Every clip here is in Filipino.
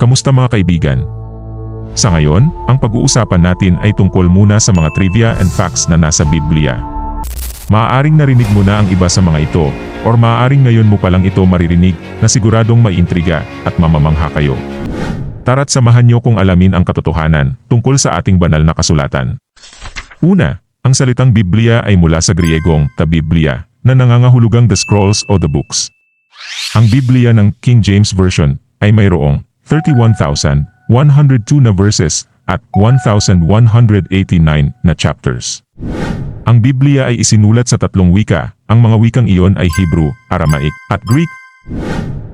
Kamusta mga kaibigan? Sa ngayon, ang pag-uusapan natin ay tungkol muna sa mga trivia and facts na nasa Biblia. Maaaring narinig mo na ang iba sa mga ito, or maaaring ngayon mo palang ito maririnig na siguradong may intriga at mamamangha kayo. Tara't samahan niyo kung alamin ang katotohanan tungkol sa ating banal na kasulatan. Una, ang salitang Biblia ay mula sa Griegong ta Biblia, na nangangahulugang the scrolls o the books. Ang Biblia ng King James Version ay mayroong 31,102 na verses at 1,189 na chapters. Ang Biblia ay isinulat sa tatlong wika, ang mga wikang iyon ay Hebrew, Aramaic, at Greek.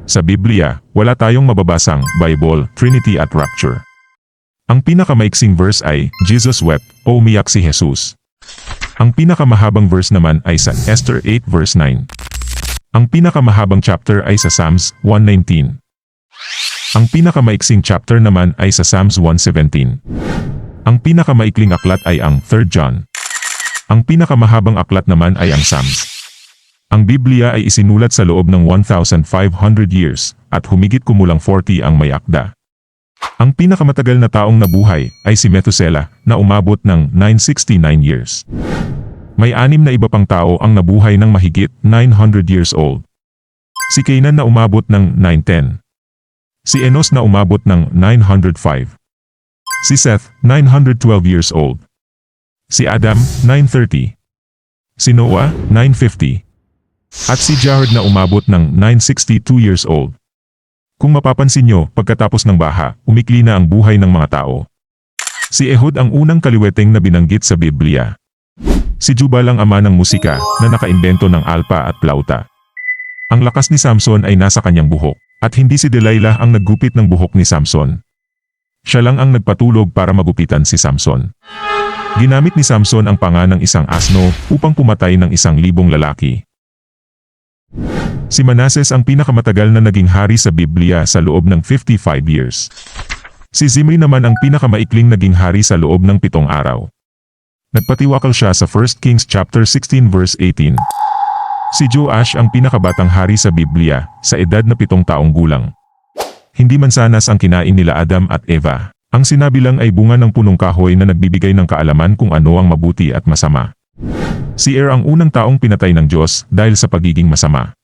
Sa Biblia, wala tayong mababasang Bible, Trinity at Rapture. Ang pinakamaiksing verse ay, Jesus wept, o umiyak si Jesus. Ang pinakamahabang verse naman ay sa Esther 8 verse 9. Ang pinakamahabang chapter ay sa Psalms 119. Ang pinakamaiksing chapter naman ay sa Psalms 117. Ang pinakamaikling aklat ay ang 3 John. Ang pinakamahabang aklat naman ay ang Psalms. Ang Biblia ay isinulat sa loob ng 1,500 years at humigit kumulang 40 ang may akda. Ang pinakamatagal na taong nabuhay ay si Methuselah na umabot ng 969 years. May anim na iba pang tao ang nabuhay ng mahigit 900 years old. Si Canaan na umabot ng 910. Si Enos na umabot ng 905. Si Seth, 912 years old. Si Adam, 930. Si Noah, 950. At si Jared na umabot ng 962 years old. Kung mapapansin nyo, pagkatapos ng baha, umikli na ang buhay ng mga tao. Si Ehud ang unang kaliweteng na binanggit sa Biblia. Si Jubal ang ama ng musika na nakaimbento ng alpa at plauta. Ang lakas ni Samson ay nasa kanyang buhok, at hindi si Delilah ang naggupit ng buhok ni Samson. Siya lang ang nagpatulog para magupitan si Samson. Ginamit ni Samson ang panga ng isang asno upang pumatay ng isang libong lalaki. Si Manases ang pinakamatagal na naging hari sa Biblia sa loob ng 55 years. Si Zimri naman ang pinakamaikling naging hari sa loob ng pitong araw. Nagpatiwakal siya sa 1 Kings chapter 16 verse 18. Si Joash ang pinakabatang hari sa Biblia sa edad na pitong taong gulang. Hindi man sanas ang kinain nila Adam at Eva. Ang sinabi lang ay bunga ng punong kahoy na nagbibigay ng kaalaman kung ano ang mabuti at masama. Si Er ang unang taong pinatay ng Diyos dahil sa pagiging masama.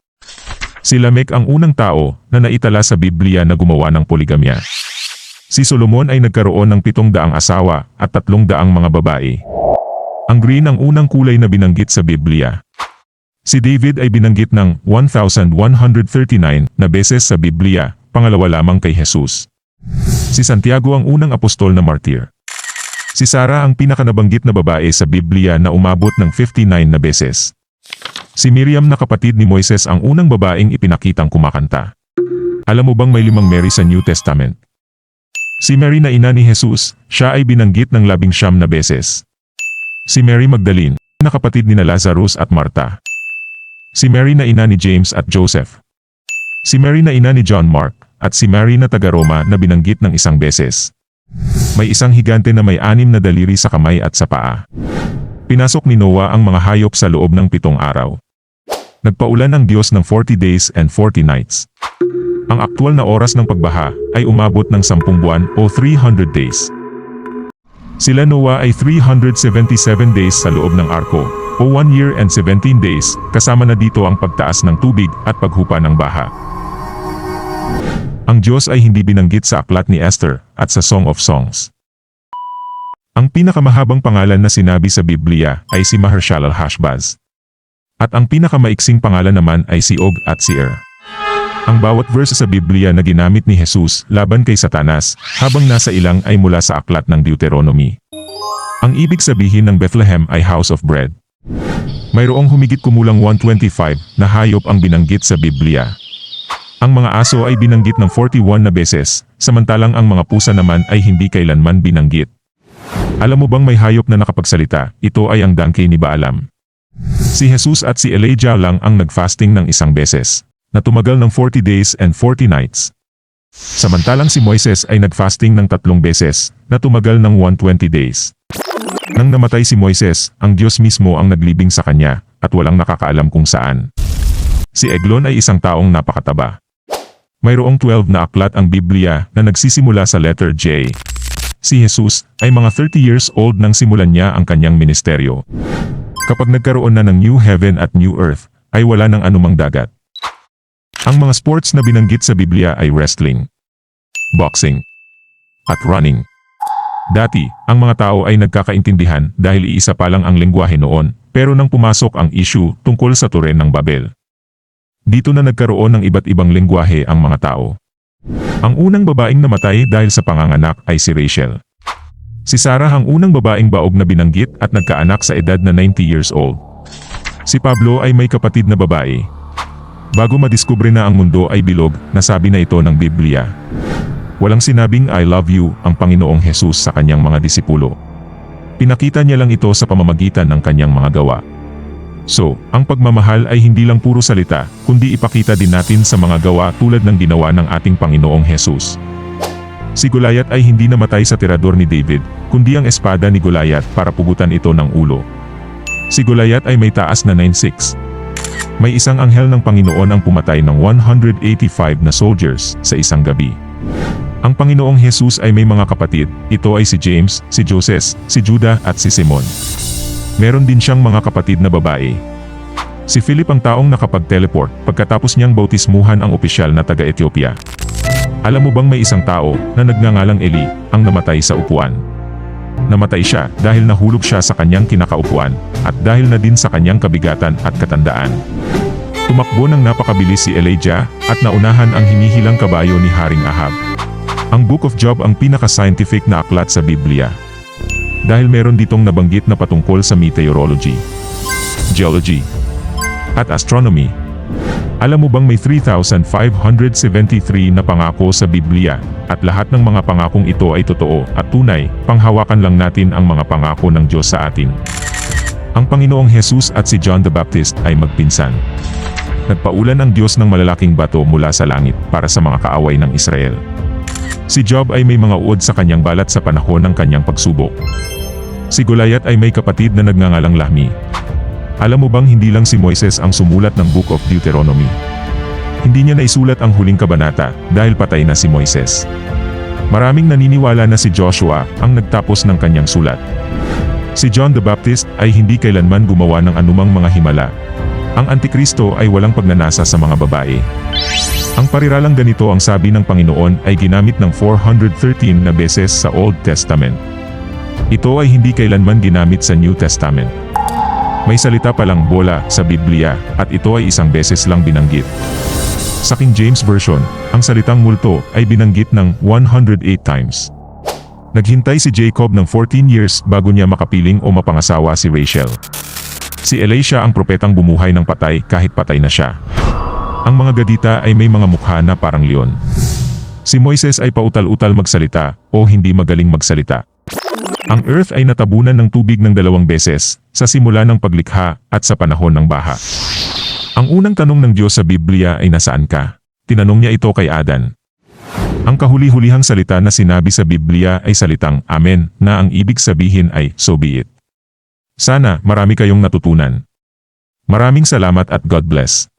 Si Lamech ang unang tao na naitala sa Biblia na gumawa ng poligamya. Si Solomon ay nagkaroon ng pitong daang asawa at tatlong daang mga babae. Ang green ang unang kulay na binanggit sa Biblia. Si David ay binanggit ng 1,139 na beses sa Biblia, pangalawa lamang kay Jesus. Si Santiago ang unang apostol na martir. Si Sarah ang pinakanabanggit na babae sa Biblia na umabot ng 59 na beses. Si Miriam na kapatid ni Moises ang unang babaeng ipinakitang kumakanta. Alam mo bang may limang Mary sa New Testament? Si Mary na ina ni Jesus, siya ay binanggit ng labing siyam na beses. Si Mary Magdalene, na kapatid ni Lazarus at Marta. Si Mary na ina ni James at Joseph. Si Mary na ina ni John Mark, at si Mary na taga-Roma na binanggit ng isang beses. May isang higante na may anim na daliri sa kamay at sa paa. Pinasok ni Noah ang mga hayop sa loob ng pitong araw. Nagpaulan ang Diyos ng 40 days and 40 nights. Ang aktwal na oras ng pagbaha ay umabot ng 10 buwan o 300 days. Sila Noah ay 377 days sa loob ng arko, o 1 year and 17 days, kasama na dito ang pagtaas ng tubig at paghupa ng baha. Ang Diyos ay hindi binanggit sa aklat ni Esther at sa Song of Songs. Ang pinakamahabang pangalan na sinabi sa Biblia ay si Mahershala Hashbaz. At ang pinakamaiksing pangalan naman ay si Og at si Er. Ang bawat verse sa Biblia na ginamit ni Jesus laban kay Satanas habang nasa ilang ay mula sa aklat ng Deuteronomy. Ang ibig sabihin ng Bethlehem ay House of Bread. Mayroong humigit kumulang 125 na hayop ang binanggit sa Biblia. Ang mga aso ay binanggit ng 41 na beses, samantalang ang mga pusa naman ay hindi kailanman binanggit. Alam mo bang may hayop na nakapagsalita, ito ay ang donkey ni Baalam. Si Jesus at si Elijah lang ang nagfasting ng isang beses, na tumagal ng 40 days and 40 nights. Samantalang si Moises ay nagfasting ng tatlong beses, na tumagal ng 120 days. Nang namatay si Moises, ang Diyos mismo ang naglibing sa kanya, at walang nakakaalam kung saan. Si Eglon ay isang taong napakataba. Mayroong 12 na aklat ang Biblia na nagsisimula sa letter J. Si Jesus ay mga 30 years old nang simulan niya ang kanyang ministeryo. Kapag nagkaroon na ng new heaven at new earth, ay wala ng anumang dagat. Ang mga sports na binanggit sa Biblia ay wrestling, boxing, at running. Dati, ang mga tao ay nagkakaintindihan dahil iisa pa lang ang lengguwahe noon, pero nang pumasok ang issue tungkol sa turen ng Babel. Dito na nagkaroon ng iba't ibang lengguwahe ang mga tao. Ang unang babaeng namatay dahil sa panganganak ay si Rachel. Si Sarah ang unang babaeng baog na binanggit at nagkaanak sa edad na 90 years old. Si Pablo ay may kapatid na babae. Bago madiskubre na ang mundo ay bilog, nasabi na ito ng Biblia. Walang sinabing I love you ang Panginoong Hesus sa kanyang mga disipulo. Pinakita niya lang ito sa pamamagitan ng kanyang mga gawa. So, ang pagmamahal ay hindi lang puro salita, kundi ipakita din natin sa mga gawa tulad ng ginawa ng ating Panginoong Hesus. Si Goliath ay hindi namatay sa tirador ni David, kundi ang espada ni Goliath para pugutan ito ng ulo. Si Goliath ay may taas na 9'6". May isang anghel ng Panginoon ang pumatay ng 185 na soldiers sa isang gabi. Ang Panginoong Jesus ay may mga kapatid, ito ay si James, si Joses, si Judah at si Simon. Meron din siyang mga kapatid na babae. Si Philip ang taong nakapag-teleport pagkatapos niyang bautismuhan ang opisyal na taga-Ethiopia. Alam mo bang may isang tao na nagngangalang Eli ang namatay sa upuan? Namatay siya dahil nahulog siya sa kanyang kinakaupuan at dahil na din sa kanyang kabigatan at katandaan. Tumakbo ng napakabilis si Elijah at naunahan ang hinihilang kabayo ni Haring Ahab. Ang Book of Job ang pinaka-scientific na aklat sa Biblia. Dahil meron ditong nabanggit na patungkol sa meteorology, geology, at astronomy. Alam mo bang may 3,573 na pangako sa Biblia, at lahat ng mga pangakong ito ay totoo at tunay, panghawakan lang natin ang mga pangako ng Diyos sa atin. Ang Panginoong Jesus at si John the Baptist ay magpinsan. Nagpaulan ang Diyos ng malalaking bato mula sa langit para sa mga kaaway ng Israel. Si Job ay may mga uod sa kanyang balat sa panahon ng kanyang pagsubok. Si Goliath ay may kapatid na nagngangalang Lahmi. Alam mo bang hindi lang si Moises ang sumulat ng Book of Deuteronomy? Hindi niya naisulat ang huling kabanata dahil patay na si Moises. Maraming naniniwala na si Joshua ang nagtapos ng kanyang sulat. Si John the Baptist ay hindi kailanman gumawa ng anumang mga himala. Ang Antikristo ay walang pagnanasa sa mga babae. Ang pariralang ganito ang sabi ng Panginoon ay ginamit ng 413 na beses sa Old Testament. Ito ay hindi kailanman ginamit sa New Testament. May salita palang bola sa Biblia at ito ay isang beses lang binanggit. Sa King James Version, ang salitang multo ay binanggit ng 108 times. Naghintay si Jacob ng 14 years bago niya makapiling o mapangasawa si Rachel. Si Elisha ang propetang bumuhay ng patay kahit patay na siya. Ang mga gadita ay may mga mukha na parang leon. Si Moises ay pautal-utal magsalita o hindi magaling magsalita. Ang earth ay natabunan ng tubig ng dalawang beses, sa simula ng paglikha at sa panahon ng baha. Ang unang tanong ng Diyos sa Biblia ay nasaan ka? Tinanong niya ito kay Adan. Ang kahuli-hulihang salita na sinabi sa Biblia ay salitang Amen na ang ibig sabihin ay so be it. Sana marami kayong natutunan. Maraming salamat at God bless.